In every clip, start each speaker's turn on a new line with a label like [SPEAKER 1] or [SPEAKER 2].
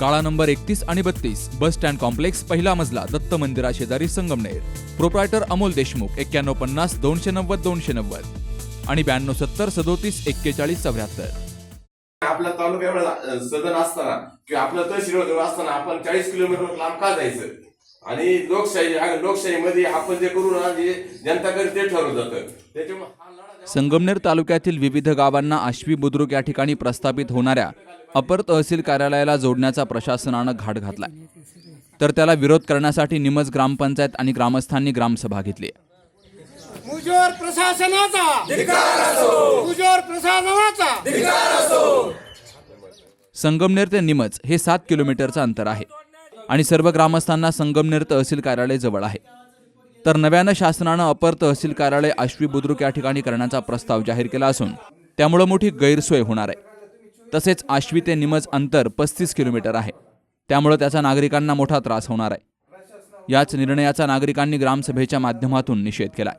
[SPEAKER 1] काळा नंबर एकतीस आणि बत्तीस बस स्टँड कॉम्प्लेक्स पहिला मजला दत्त मंदिरा शेजारी संगमनेर. प्रोप्रायटर अमोल देशमुख एक्क्याण्णव पन्नास दोनशे नव्वद दोनशे नव्वद. आणि ब्याण्णव सत्तर सदोतीस एक्केचाळीस चौऱ्याहत्तर.
[SPEAKER 2] आपला तालुका एवढा सदन असताना किंवा आपलं तहसील असताना आपण चाळीस किलोमीटर लांब का जायचं? आणि लोकशाही अगं, लोकशाहीमध्ये आपण जे करू ना जे जनता ते ठरवलं जातं. त्याच्यामुळे
[SPEAKER 1] संगमनेर तालुक्यातील विविध गावांना आश्वी बुद्रुक या ठिकाणी प्रस्थापित होणाऱ्या अपर तहसील कार्यालयाला जोडण्याचा प्रशासनानं घाट घातलाय. तर त्याला विरोध करण्यासाठी निमज ग्रामपंचायत आणि ग्रामस्थांनी ग्रामसभा घेतली
[SPEAKER 3] मुजोर प्रशासनाचा
[SPEAKER 1] संगमनेर ते निमज हे सात किलोमीटरचं अंतर आहे. आणि सर्व ग्रामस्थांना संगमनेर तहसील कार्यालय जवळ आहे. तर नव्यानं शासनानं अपर तहसील कार्यालय आश्वी बुद्रुक या ठिकाणी करण्याचा प्रस्ताव जाहीर केला असून त्यामुळं मोठी गैरसोय होणार आहे. तसेच आश्वी ते निमज अंतर पस्तीस किलोमीटर आहे. त्यामुळं त्याचा नागरिकांना मोठा त्रास होणार आहे. याच निर्णयाचा नागरिकांनी ग्रामसभेच्या माध्यमातून निषेध केलाय.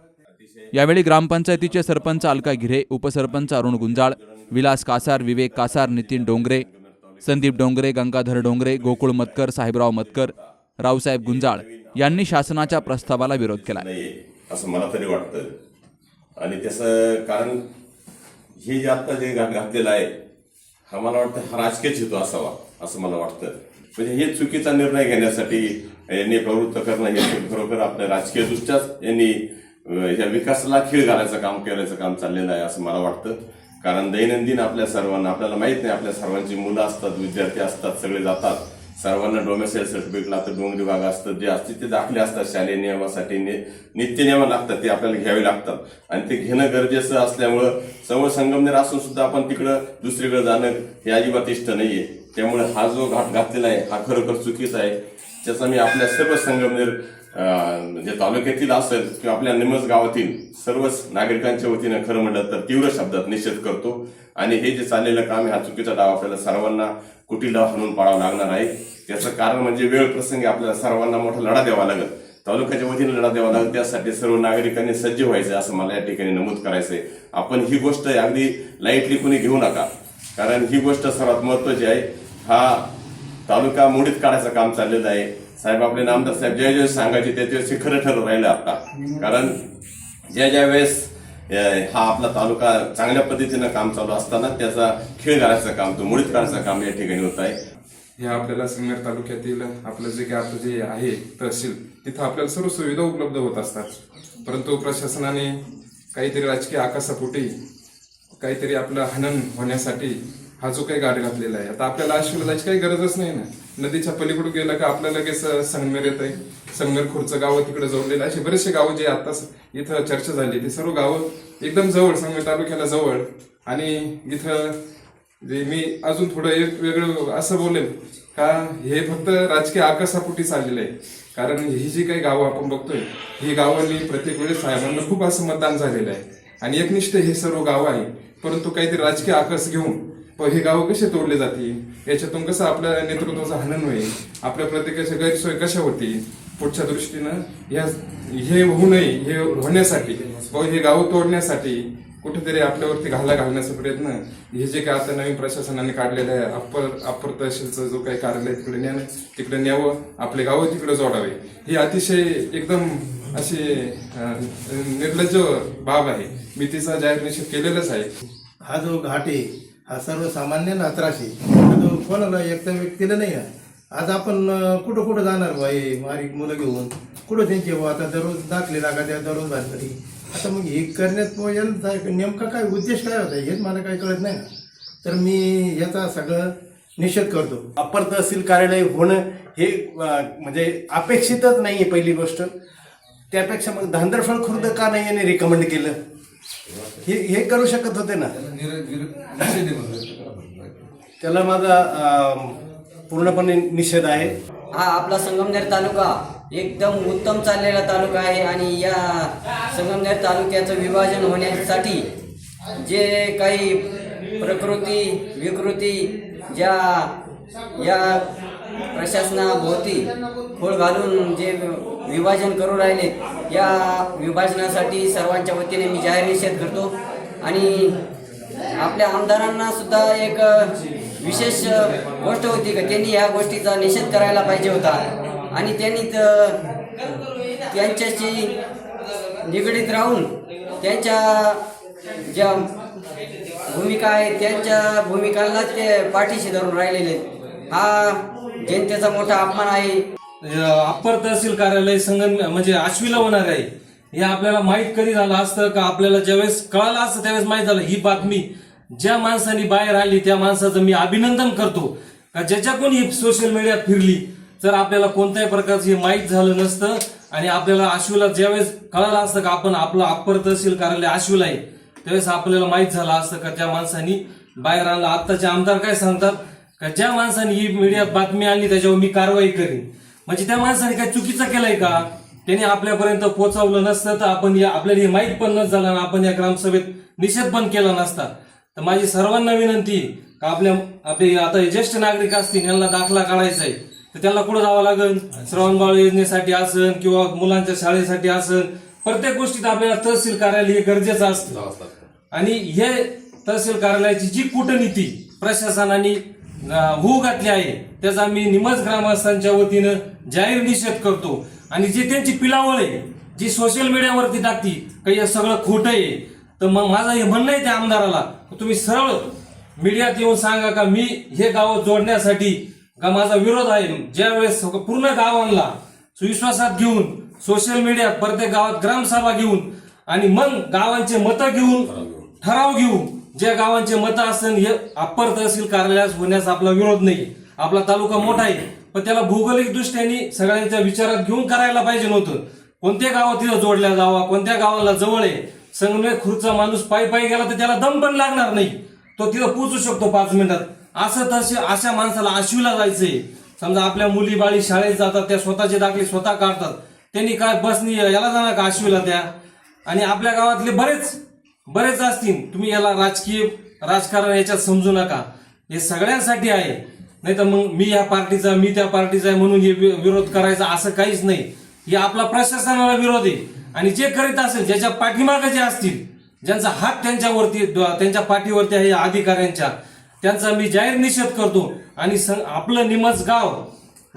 [SPEAKER 1] यावेळी ग्रामपंचायतीचे सरपंच अलका गिरे उपसरपंच अरुण गुंजाळ विलास कासार विवेक कासार नितीन डोंगरे संदीप डोंगरे गंगाधर डोंगरे गोकुळ मतकर साहेबराव मतकर रावसाहेब गुंजाळ यांनी शासनाच्या प्रस्तावाला विरोध केला.
[SPEAKER 2] असं मला तरी वाटतं. आणि त्याचं कारण हे जे आता जे घातलेलं आहे हा मला वाटतं हा राजकीयच हेतू असावा असं मला वाटतं. म्हणजे हे चुकीचा निर्णय घेण्यासाठी यांनी प्रवृत्त करणं हे खरोखर आपल्या राजकीय दृष्ट्याच यांनी या विकासाला खीळ घालायचं काम करायचं काम चाललेलं आहे असं मला वाटतं. कारण दैनंदिन आपल्या सर्वांना आपल्याला माहीत नाही आपल्या सर्वांची मुलं असतात विद्यार्थी असतात सगळे जातात. सर्वांना डोमेसाईल सर्टिफिकेट लागतं डोंगरी भाग असतं जे असते ते दाखले असतात शालेय नियमासाठी नित्य नियम लागतात ते आपल्याला घ्यावे लागतात. आणि ते घेणं गरजेचं असल्यामुळं सवळ संगमनेर असून सुद्धा आपण तिकडं दुसरीकडे जाणं हे अजिबात इष्ट नाहीये. त्यामुळे हा जो घाट घातलेला आहे हा खरोखर चुकीचा आहे. त्याचा मी आपल्या सर्व संगमनेर म्हणजे तालुक्यातील असेल किंवा आपल्या निमज गावातील सर्वच नागरिकांच्या वतीनं खरं म्हटलं तर तीव्र शब्दात निषेध करतो. आणि हे जे चाललेलं काम आहे हा चुकीचा डाव आपल्याला सर्वांना कुटीला हणून पाळावा लागणार आहे. त्याचं कारण म्हणजे वेळ प्रसंगी आपल्याला सर्वांना मोठा लढा द्यावा लागेल. तालुक्याच्या वतीनं लढा द्यावा लागेल. त्यासाठी सर्व नागरिकांनी सज्ज व्हायचं असं मला या ठिकाणी नमूद करायचंय आपण ही गोष्ट अगदी लाईटली कुणी घेऊ नका. कारण ही गोष्ट सर्वात महत्वाची आहे. हा तालुका मोडीत काढायचं काम चाललेलं आहे. साहेब आपले नामदार साहेब ज्या ज्या सांगायचे त्याच्याशी खरं ठरत राहिलं आता. कारण ज्या ज्या वेळेस हा आपला तालुका चांगल्या पद्धतीनं काम चालू असताना त्याचा खेळ घालायचं काम तो मुळीत काढायचं काम या ठिकाणी होत आहे.
[SPEAKER 4] हे आपल्याला सिंगर तालुक्यातील आपलं जे काही आता जे आहे तहसील तिथं आपल्याला सर्व सुविधा उपलब्ध होत असतात. परंतु प्रशासनाने काहीतरी राजकीय आकाशापोटी काहीतरी आपलं हनन होण्यासाठी हा जो काही गाठ घातलेला आहे. आता आपल्याला आश्विला काही गरजच नाही ना. नदीच्या पलीकडून गेलं का आपल्याला लगेच संगमेर येत आहे संगमेर खुर्चं गावं तिकडे जोडलेलं असे बरेचसे गावं जे आता इथं चर्चा झाली. ते सर्व गावं एकदम जवळ संगमेर तालुक्याला जवळ. आणि इथं जे मी अजून थोडं एक वेगळं असं बोलेन का हे फक्त राजकीय आकाशापोटी चाललेलं आहे. कारण ही जी काही गावं आपण बघतोय ही गावांनी प्रत्येक वेळेस साहेबांना खूप असं मतदान झालेलं आहे. आणि एकनिष्ठ हे सर्व गावं आहे. परंतु काहीतरी राजकीय आकस घेऊन हे गावं कसे तोडले जातील? याच्यातून कसं आपल्या नेतृत्वाचं हनन होईल? आपल्या प्रत्येकाची गैरसोय कशा होती पुढच्या दृष्टीनं या हे होऊ नये हे होण्यासाठी हे गावं तोडण्यासाठी कुठेतरी आपल्यावरती घाला घालण्याचा प्रयत्न हे जे काय आता नवीन प्रशासनाने काढलेलं आहे अप्पर अप्पर तहसीलचं जो काही कार्यालय तिकडे न्या तिकडे न्यावं आपले गावं तिकडे जोडावे. ही अतिशय एकदम अशी निर्लज्ज बाब आहे. मी तिचा जाहीर निषेध केलेलाच आहे.
[SPEAKER 5] हा जो घाट आहे हा सर्वसामान्यांना नात्राशी. आहे कोणाला एकट्या व्यक्तीला नाही आहे. आज आपण कुठं कुठं जाणार बाई बारीक मुलं घेऊन? कुठं त्यांचे बुवा आता दररोज दाखले लागा त्या दररोज भाजरी आता मग हे करण्यात मग नेमका काय उद्देश काय होता? हेच मला काही कळत नाही ना. तर मी याचा सगळं निषेध करतो.
[SPEAKER 6] अप्पर तहसील कार्यालय होणं हे म्हणजे अपेक्षितच नाही आहे पहिली गोष्ट. त्यापेक्षा मग धांदरफळ खुर्द का नाही याने रिकमेंड केलं? हे हे करू शकत होते ना? त्याला माझा पूर्णपणे निषेध आहे.
[SPEAKER 7] हा आपला संगमनेर तालुका एकदम उत्तम चाललेला तालुका आहे आणि या संगमनेर तालुक्याचं विभाजन होण्यासाठी जे काही प्रकृती विकृती ज्या या प्रशासनाभोवती खोळ घालून जे विभाजन करू राहिले. या विभाजनासाठी सर्वांच्या वतीने मी जाहीर निषेध करतो. आणि आपल्या आमदारांना सुद्धा एक विशेष गोष्ट होती का? त्यांनी या गोष्टीचा निषेध करायला पाहिजे होता. आणि त्यांनी त्यांच्याशी निगडीत राहून त्यांच्या ज्या भूमिका आहेत त्यांच्या भूमिकांना ते पाठीशी धरून राहिलेले हा जनतेचा मोठा अपमान आहे.
[SPEAKER 8] म्हणजे, अप्पर तहसील कार्यालय संगम म्हणजे आश्वीला होणार आहे. हे आपल्याला माहीत कधी झालं असतं का? आपल्याला ज्यावेळेस कळालं असतं त्यावेळेस माहीत झालं. ही बातमी ज्या माणसाने बाहेर आली त्या माणसाचं मी अभिनंदन करतो. का ज्याच्याकडून ही सोशल मीडियात फिरली तर आपल्याला कोणत्याही प्रकारचं हे माहीत झालं नसतं आणि आपल्याला आश्वीला ज्यावेळेस कळालं असतं का आपण आपलं अप्पर तहसील कार्यालय आश्वीला आहे त्यावेळेस आपल्याला माहीत झालं असतं का त्या माणसानी बाहेर आणलं? आत्ताचे आमदार काय सांगतात? का ज्या माणसाने ही मीडियात बातमी आणली त्याच्यावर मी कारवाई करीन. म्हणजे त्या माणसाने काय चुकीचं केलंय का? त्यांनी आपल्यापर्यंत पोहोचवलं नसतं तर आपण या आपल्याला हे माहीत पण नसतं झालं आपण या ग्रामसभेत निषेध पण केला नसता. तर माझी सर्वांना विनंती का आपल्या आपले आता हे ज्येष्ठ नागरिक असतील यांना दाखला काढायचा आहे तर त्यांना कुठं जावं लागेल श्रवणबाळ योजनेसाठी असन किंवा मुलांच्या शाळेसाठी असन? प्रत्येक गोष्टीत आपल्याला तहसील कार्यालय हे गरजेचं असतं. आणि हे तहसील कार्यालयाची जी कूटनीती प्रशासनाने होऊ घातली आहे. त्याचा मी निमज ग्रामस्थांच्या वतीनं जाहीर निषेध करतो. आणि जे त्यांची पिलावळ आहे जी सोशल मीडियावरती टाकती काही हे सगळं खोटं आहे. तर मग माझं हे म्हणणं आहे त्या आमदाराला तुम्ही सरळ मीडियात येऊन सांगा का मी हे गाव जोडण्यासाठी का माझा विरोध आहे. ज्या वेळेस पूर्ण गावांना विश्वासात घेऊन सोशल मीडियात प्रत्येक गावात ग्रामसभा घेऊन आणि मग गावांचे मतं घेऊन. ठराव घेऊन ज्या गावांचे मतं असेल हे अप्पर तहसील कार्यालयास होण्यास आपला विरोध नाही आपला तालुका मोठा आहे. पण त्याला भौगोलिक दृष्ट्याने सगळ्यांच्या विचारात घेऊन करायला पाहिजे नव्हतं. कोणत्या गावात तिथं जोडल्या जावा कोणत्या गावाला जवळ आहे? संगमेर खुर्चा माणूस पायी पायी गेला तर त्याला दम पण लागणार नाही. तो तिथं पोचू शकतो पाच मिनिटात. असं तसे अशा माणसाला आशिवला जायचंय. समजा आपल्या मुली बाळी शाळेत जातात त्या स्वतःचे दाखले स्वतः काढतात. त्यांनी काय बसनी याला जाणार का आशिवला त्या? आणि आपल्या गावातले बरेच बरेच असतील. तुम्ही याला राजकीय राजकारण याच्यात समजू नका. हे सगळ्यांसाठी आहे. नाही तर मग मी या पार्टीचा मी त्या पार्टीचा आहे म्हणून हे वि- विरोध करायचा असं काहीच नाही. हे आपला प्रशासनाला विरोध आहे. आणि जे करीत असेल ज्याच्या पाठीमागे जे असतील ज्यांचा हात त्यांच्यावरती त्यांच्या पाठीवरती आहे अधिकाऱ्यांच्या त्यांचा मी जाहीर निषेध करतो. आणि आपलं निमज गाव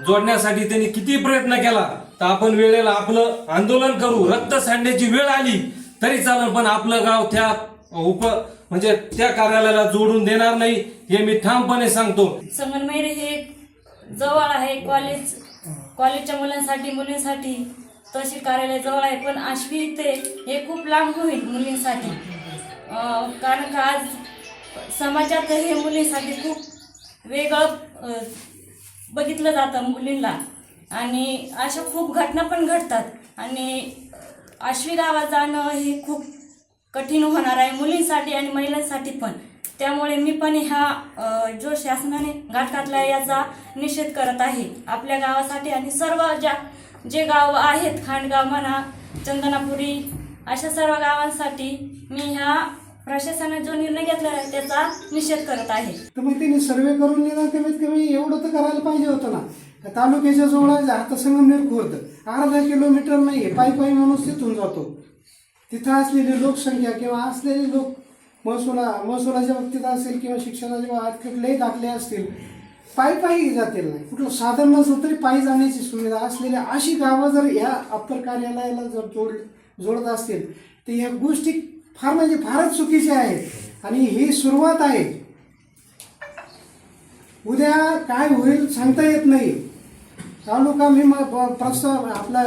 [SPEAKER 8] जोडण्यासाठी त्यांनी किती प्रयत्न केला तर आपण वेळेला आपलं आंदोलन करू. रक्त सांडण्याची वेळ आली. तरी चालेल पण आपलं गाव त्या उप म्हणजे त्या कार्यालयाला जोडून देणार नाही हे मी ठामपणे सांगतो.
[SPEAKER 9] संगमनेर हे जवळ आहे कॉलेज कॉलेजच्या मुलांसाठी मुलींसाठी तशी कार्यालय जवळ आहे पण आश्वी ते हे खूप लांब होईल मुलींसाठी. कारण का आज समाजात हे मुलींसाठी खूप वेगळं बघितलं जातं मुलींना आणि अशा खूप घटना पण घडतात. आणि आश्वी गावात जाणं हे खूप कठीण होणार आहे मुलींसाठी आणि महिलांसाठी पण. त्यामुळे मी पण ह्या जो शासनाने घाटघातला याचा निषेध करत आहे. आपल्या गावासाठी आणि सर्व ज्या जे गाव आहेत खांडगाव म्हणा चंदनापुरी अशा सर्व गावांसाठी मी ह्या प्रशासनाने जो निर्णय घेतला आहे त्याचा निषेध करत आहे.
[SPEAKER 3] तर मग त्यांनी सर्वे करून निदान कमीत कमी एवढं तर करायला पाहिजे होतं ना. तालुक्याच्या जवळ आहे, आता संगमनेर खुर्द अर्धा किलोमीटर नाही आहे पायी पायी माणूस तिथून जातो. तिथं असलेली लोकसंख्या किंवा असलेले लोक महसुला महसुलाच्या बाबतीत असेल किंवा शिक्षणाच्या बाबतीत कुठलेही दाखले असतील पायी पायी जातील नाही. कुठलं साधन नसलं तरी पायी जाण्याची सुविधा असलेल्या अशी गावं जर ह्या अप्पर कार्यालयाला जर जोड जोडत असतील तर ह्या गोष्टी फार म्हणजे फारच चुकीच्या आहेत. आणि ही सुरुवात आहे. उद्या काय होईल सांगता येत नाही. तालुका मी म- प्रस्ताव आपला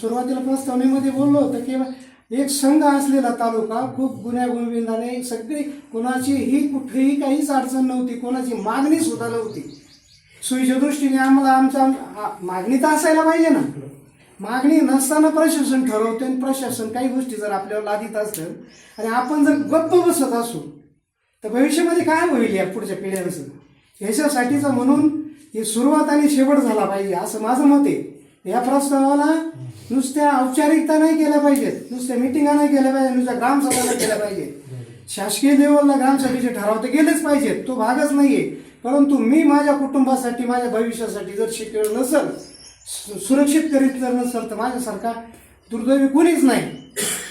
[SPEAKER 3] सुरुवातीला प्रस्तावनेमध्ये बोललो होतं की एक संघ असलेला तालुका खूप गुन्ह्यागोविंदाने सगळी कोणाची ही कुठेही काहीच अडचण नव्हती कोणाची मागणी सुद्धा नव्हती सोयीच्या दृष्टीने आम्हाला आमचा मागणी तर असायला पाहिजे ना. मागणी नसताना प्रशासन ठरवते आणि प्रशासन काही गोष्टी जर आपल्यावर लादित असेल आणि आपण जर गप्प बसत असू तर भविष्यामध्ये काय होईल या पुढच्या पिढ्यांचं? ह्याच्यासाठीचं म्हणून ही सुरुवात आणि शेवट झाला पाहिजे असं माझं मत आहे. या प्रस्तावाला नुसत्या औपचारिकता नाही केल्या पाहिजेत नुसत्या मिटिंगा नाही केल्या पाहिजे नुसत्या ग्रामसभा नाही केल्या पाहिजेत. शासकीय लेवलला ग्रामसभेचे ठराव तर गेलेच पाहिजेत तो भागच नाहीये. परंतु मी माझ्या कुटुंबासाठी माझ्या भविष्यासाठी जर शिकलेलं नसल सुरक्षित करीत जर नसेल तर माझ्यासारखा दुर्दैवी कोणीच नाही.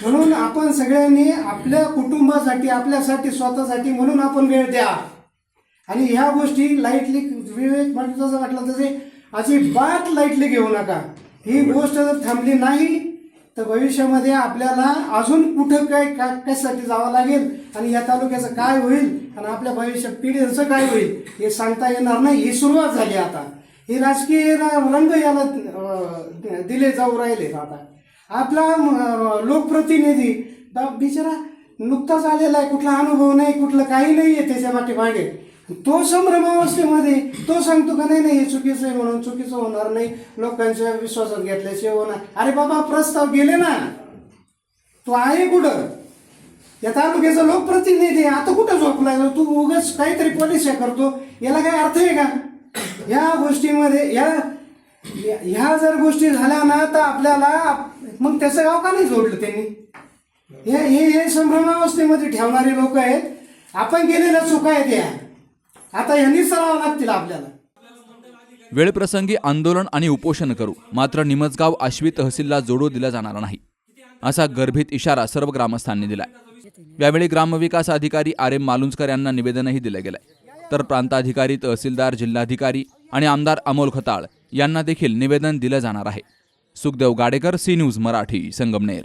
[SPEAKER 3] म्हणून आपण सगळ्यांनी आपल्या कुटुंबासाठी आपल्यासाठी स्वतःसाठी म्हणून आपण वेळ द्या. आणि ह्या गोष्टी लाईटली विवेक म्हटलं जसं म्हटलं तसे अजिबात लाईटली घेऊ नका. ही गोष्ट जर थांबली नाही तर भविष्यामध्ये आपल्याला अजून कुठं काय काय कशासाठी जावं लागेल आणि या तालुक्याचं काय होईल आणि आपल्या भविष्यात पिढीचं काय होईल हे सांगता येणार नाही. ही सुरुवात झाली आता. हे राजकीय रंग याला दिले जाऊ राहिले आता. आपला लोकप्रतिनिधी बा- बिचारा नुकताच आलेला आहे. कुठला अनुभव नाही कुठलं काही नाही आहे त्याच्या पाठीमागे. तो संभ्रमावस्थेमध्ये तो सांगतो का नाही नाही हे चुकीचं आहे म्हणून चुकीचं होणार नाही. लोकांच्या विश्वासात घेतल्याशिवाय होणार. अरे बाबा प्रस्ताव गेले ना. तो आहे कुठं? या तालुक्याचा लोकप्रतिनिधी आता कुठं झोपलाय तू उगाच काहीतरी पॉलिसी करतो. याला काय अर्थ आहे का? या गोष्टीमध्ये या ह्या जर गोष्टी झाल्या ना तर आपल्याला मग त्याचं गाव का नाही जोडलं त्यांनी? हे हे हे संभ्रमावस्थेमध्ये ठेवणारे लोक आहेत. आपण केलेल्या चुका आहेत या. आता यांनी सरावं लागतील आपल्याला.
[SPEAKER 1] वेळप्रसंगी आंदोलन आणि उपोषण करू मात्र निमजगाव आश्वी तहसीलला जोडू दिला जाणार नाही. असा गर्भित इशारा सर्व ग्रामस्थांनी दिलाय. यावेळी ग्रामविकास अधिकारी आर एम मालुंजकर यांना निवेदनही दिलं गेलंय. तर प्रांताधिकारी तहसीलदार जिल्हाधिकारी आणि आमदार अमोल खताळ यांना देखील निवेदन दिलं जाणार आहे. Sukhdev Gadekar C news Marathi Sangamner.